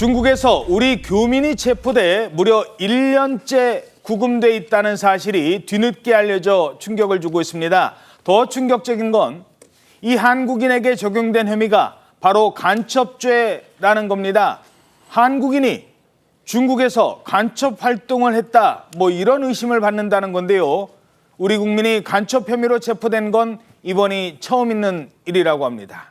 중국에서 우리 교민이 체포돼 무려 1년째 구금돼 있다는 사실이 뒤늦게 알려져 충격을 주고 있습니다. 더 충격적인 건 이 한국인에게 적용된 혐의가 바로 간첩죄라는 겁니다. 한국인이 중국에서 간첩 활동을 했다 뭐 이런 의심을 받는다는 건데요. 우리 국민이 간첩 혐의로 체포된 건 이번이 처음 있는 일이라고 합니다.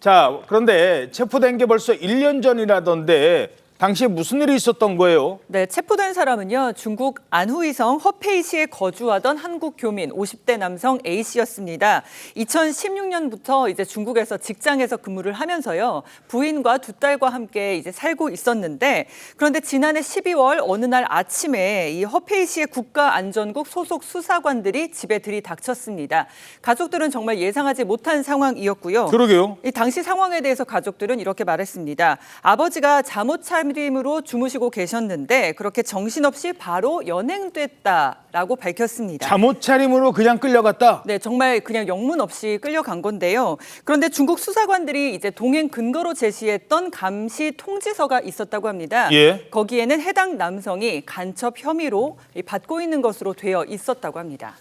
자, 그런데 체포된 게 벌써 1년 전이라던데 당시에 무슨 일이 있었던 거예요? 네, 체포된 사람은요. 중국 안후이성 허페이시에 거주하던 한국 교민 50대 남성 A 씨였습니다. 2016년부터 이제 중국에서 직장에서 근무를 하면서요. 부인과 두 딸과 함께 이제 살고 있었는데 그런데 지난해 12월 어느 날 아침에 이 허페이시의 국가안전국 소속 수사관들이 집에 들이닥쳤습니다. 가족들은 정말 예상하지 못한 상황이었고요. 그러게요. 이 당시 상황에 대해서 가족들은 이렇게 말했습니다. 아버지가 잠옷 차림으로 주무시고 계셨는데 그렇게 정신없이 바로 연행됐다라고 밝혔습니다. 잠옷 차림으로 그냥 끌려갔다? 네, 정말 그냥 영문 없이 끌려간 건데요. 그런데 중국 수사관들이 이제 동행 근거로 제시했던 감시 통지서가 있었다고 합니다. 예. 거기에는 해당 남성이 간첩 혐의로 받고 있는 것으로 되어 있었다고 합니다.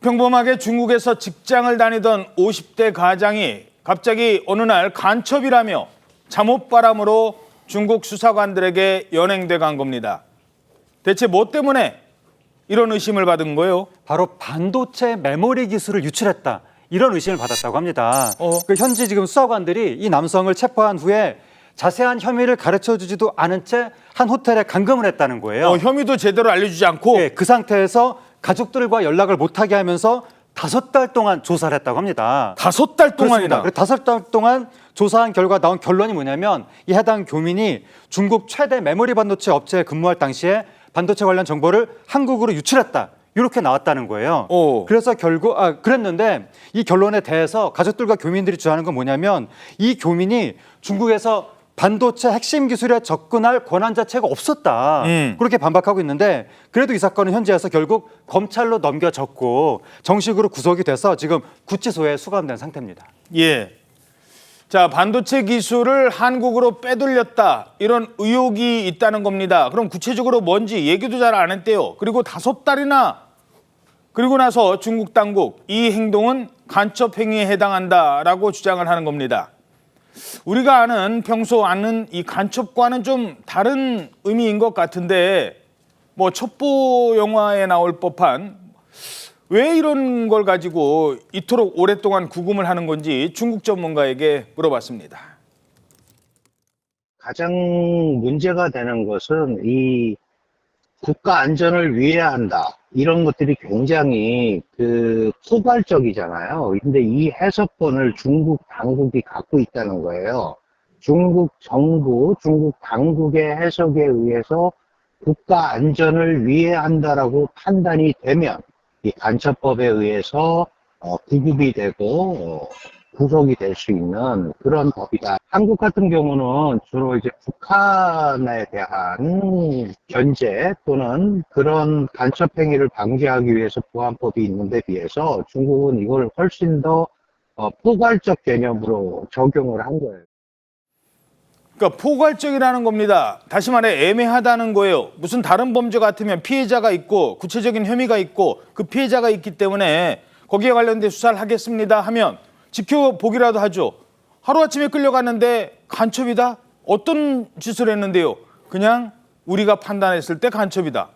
평범하게 중국에서 직장을 다니던 50대 가장이 갑자기 어느 날 간첩이라며 잠옷바람으로 중국 수사관들에게 연행돼 간 겁니다. 대체 뭐 때문에 이런 의심을 받은 거예요? 바로 반도체 메모리 기술을 유출했다 이런 의심을 받았다고 합니다. 어. 그 현지 지금 수사관들이 이 남성을 체포한 후에 자세한 혐의를 가르쳐 주지도 않은 채 한 호텔에 감금을 했다는 거예요. 어, 혐의도 제대로 알려주지 않고 예, 그 상태에서 가족들과 연락을 못하게 하면서 다섯 달 동안 조사를 했다고 합니다. 다섯 달. 동안이나 다섯 달 동안 조사한 결과 나온 결론이 뭐냐면 이 해당 교민이 중국 최대 메모리 반도체 업체에 근무할 당시에 반도체 관련 정보를 한국으로 유출했다. 이렇게 나왔다는 거예요. 오. 그래서 결국 아 그랬는데 이 결론에 대해서 가족들과 교민들이 주장하는 건 뭐냐면 이 교민이 중국에서 반도체 핵심 기술에 접근할 권한 자체가 없었다. 음. 그렇게 반박하고 있는데 그래도 이 사건은 현지에서 결국 검찰로 넘겨졌고 정식으로 구속이 돼서 지금 구치소에 수감된 상태입니다. 예. 자, 반도체 기술을 한국으로 빼돌렸다. 이런 의혹이 있다는 겁니다. 그럼 구체적으로 뭔지 얘기도 잘 안 했대요. 그리고 다섯 달이나 그리고 나서 중국 당국 이 행동은 간첩 행위에 해당한다라고 주장을 하는 겁니다. 우리가 아는 평소 아는 이 간첩과는 좀 다른 의미인 것 같은데 뭐 첩보 영화에 나올 법한 왜 이런 걸 가지고 이토록 오랫동안 구금을 하는 건지 중국 전문가에게 물어봤습니다. 가장 문제가 되는 것은 이 국가 안전을 위해야 한다. 이런 것들이 굉장히 그 포괄적이잖아요. 근데 이 해석권을 중국 당국이 갖고 있다는 거예요. 중국 정부, 중국 당국의 해석에 의해서 국가 안전을 위해야 한다라고 판단이 되면 이 간첩법에 의해서 어, 구급이 되고 어, 구속이 될 수 있는 그런 법이다. 한국 같은 경우는 주로 이제 북한에 대한 견제 또는 그런 간첩 행위를 방지하기 위해서 보안법이 있는데 비해서 중국은 이걸 훨씬 더 어, 포괄적 개념으로 적용을 한 거예요. 그러니까 포괄적이라는 겁니다. 다시 말해 애매하다는 거예요. 무슨 다른 범죄 같으면 피해자가 있고 구체적인 혐의가 있고 그 피해자가 있기 때문에 거기에 관련된 수사를 하겠습니다 하면 지켜보기라도 하죠. 하루아침에 끌려갔는데 간첩이다? 어떤 짓을 했는데요? 그냥 우리가 판단했을 때 간첩이다.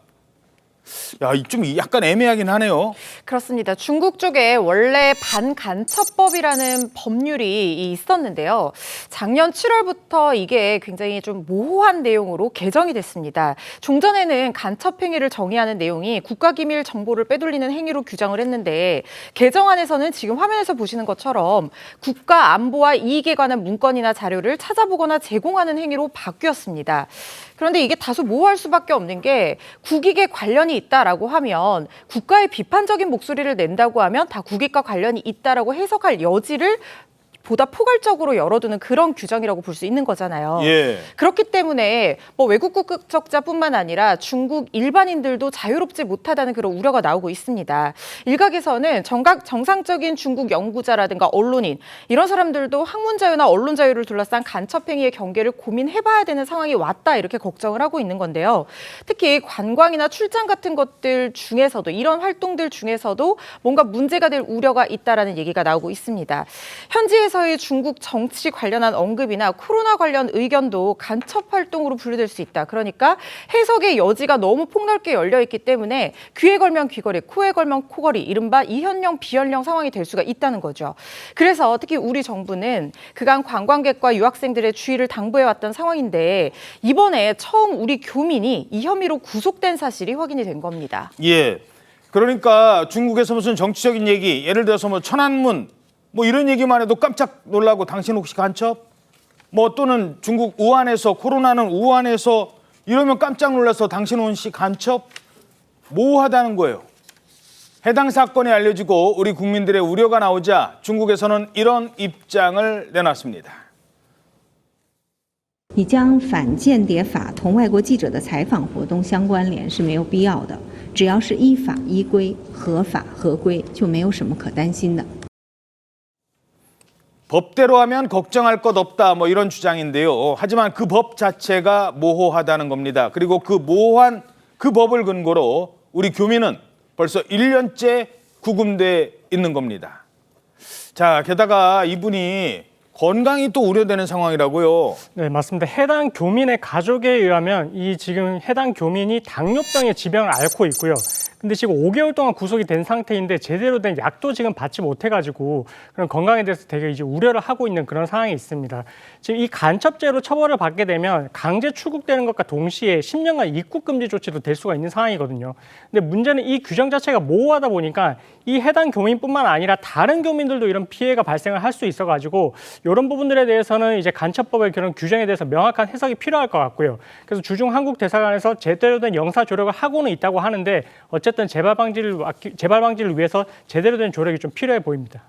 야, 이좀 약간 애매하긴 하네요. 그렇습니다. 중국 쪽에 원래 반간첩법이라는 법률이 있었는데요. 작년 7월부터 이게 굉장히 좀 모호한 내용으로 개정이 됐습니다. 종전에는 간첩 행위를 정의하는 내용이 국가기밀 정보를 빼돌리는 행위로 규정을 했는데 개정안에서는 지금 화면에서 보시는 것처럼 국가 안보와 이익에 관한 문건이나 자료를 찾아보거나 제공하는 행위로 바뀌었습니다. 그런데 이게 다소 모호할 수밖에 없는 게 국익에 관련이 있다라고 하면 국가의 비판적인 목소리를 낸다고 하면 다 국익과 관련이 있다라고 해석할 여지를 보다 포괄적으로 열어두는 그런 규정이라고 볼 수 있는 거잖아요. 예. 그렇기 때문에 뭐 외국 국적자뿐만 아니라 중국 일반인들도 자유롭지 못하다는 그런 우려가 나오고 있습니다. 일각에서는 정각 정상적인 중국 연구자라든가 언론인 이런 사람들도 학문 자유나 언론 자유를 둘러싼 간첩 행위의 경계를 고민해봐야 되는 상황이 왔다 이렇게 걱정을 하고 있는 건데요. 특히 관광이나 출장 같은 것들 중에서도 이런 활동들 중에서도 뭔가 문제가 될 우려가 있다라는 얘기가 나오고 있습니다. 현지에서 의 중국 정치 관련한 언급이나 코로나 관련 의견도 간첩 활동으로 분류될 수 있다. 그러니까 해석의 여지가 너무 폭넓게 열려 있기 때문에 귀에 걸면 귀걸이, 코에 걸면 코걸이, 이른바 이현령 비현령 상황이 될 수가 있다는 거죠. 그래서 특히 우리 정부는 그간 관광객과 유학생들의 주의를 당부해 왔던 상황인데 이번에 처음 우리 교민이 이 혐의로 구속된 사실이 확인이 된 겁니다. 예. 그러니까 중국에서 무슨 정치적인 얘기, 예를 들어서 뭐 천안문 뭐 이런 얘기만 해도 깜짝 놀라고 당신 혹시 간첩? 뭐 또는 중국 우한에서 코로나는 우한에서 이러면 깜짝 놀라서 당신 혹시 간첩? 모호하다는 거예요. 해당 사건이 알려지고 우리 국민들의 우려가 나오자 중국에서는 이런 입장을 내놨습니다. 你将反间谍法同外国记者的采访活动相关联是没有必要的，只要是依法依规、合法合规，就没有什么可担心的。 법대로 하면 걱정할 것 없다 뭐 이런 주장인데요. 하지만 그 법 자체가 모호하다는 겁니다. 그리고 그 모호한 그 법을 근거로 우리 교민은 벌써 1년째 구금돼 있는 겁니다. 자, 게다가 이분이 건강이 또 우려되는 상황이라고요. 네, 맞습니다. 해당 교민의 가족에 의하면 이 지금 해당 교민이 당뇨병의 지병을 앓고 있고요. 근데 지금 5개월 동안 구속이 된 상태인데 제대로 된 약도 지금 받지 못해가지고 그런 건강에 대해서 되게 이제 우려를 하고 있는 그런 상황이 있습니다. 지금 이 간첩죄로 처벌을 받게 되면 강제 출국되는 것과 동시에 10년간 입국 금지 조치도 될 수가 있는 상황이거든요. 근데 문제는 이 규정 자체가 모호하다 보니까 이 해당 교민뿐만 아니라 다른 교민들도 이런 피해가 발생을 할 수 있어가지고 이런 부분들에 대해서는 이제 간첩법의 그런 규정에 대해서 명확한 해석이 필요할 것 같고요. 그래서 주중 한국 대사관에서 제대로 된 영사 조력을 하고는 있다고 하는데 어쨌든 재발 방지를 재발 방지를 위해서 제대로 된 조력이 좀 필요해 보입니다.